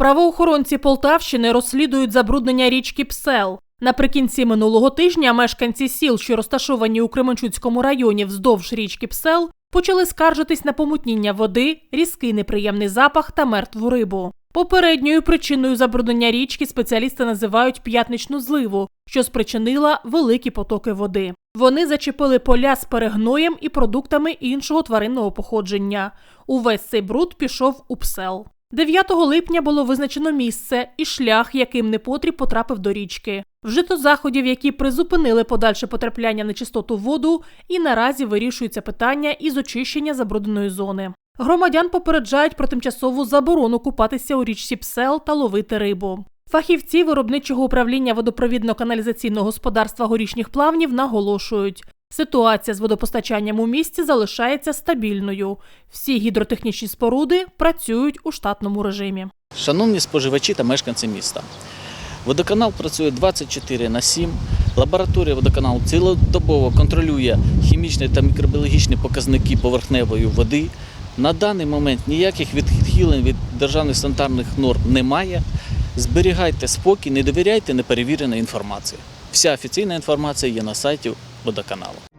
Правоохоронці Полтавщини розслідують забруднення річки Псел. Наприкінці минулого тижня мешканці сіл, що розташовані у Кременчуцькому районі вздовж річки Псел, почали скаржитись на помутніння води, різкий неприємний запах та мертву рибу. Попередньою причиною забруднення річки спеціалісти називають п'ятничну зливу, що спричинила великі потоки води. Вони зачепили поля з перегноєм і продуктами іншого тваринного походження. Увесь цей бруд пішов у псел. 9 липня було визначено місце і шлях, яким непотріб потрапив до річки. Вжито заходів, які призупинили подальше потрапляння нечистоту в воду, і наразі вирішується питання із очищення забрудненої зони. Громадян попереджають про тимчасову заборону купатися у річці Псел та ловити рибу. Фахівці виробничого управління водопровідно-каналізаційного господарства горішніх плавнів наголошують. Ситуація з водопостачанням у місті залишається стабільною. Всі гідротехнічні споруди працюють у штатному режимі. Шановні споживачі та мешканці міста, водоканал працює 24 на 7. Лабораторія водоканалу цілодобово контролює хімічні та мікробіологічні показники поверхневої води. На даний момент ніяких відхилень від державних санітарних норм немає. Зберігайте спокій, не довіряйте неперевіреної інформації. Вся офіційна інформація є на сайті водоканалу.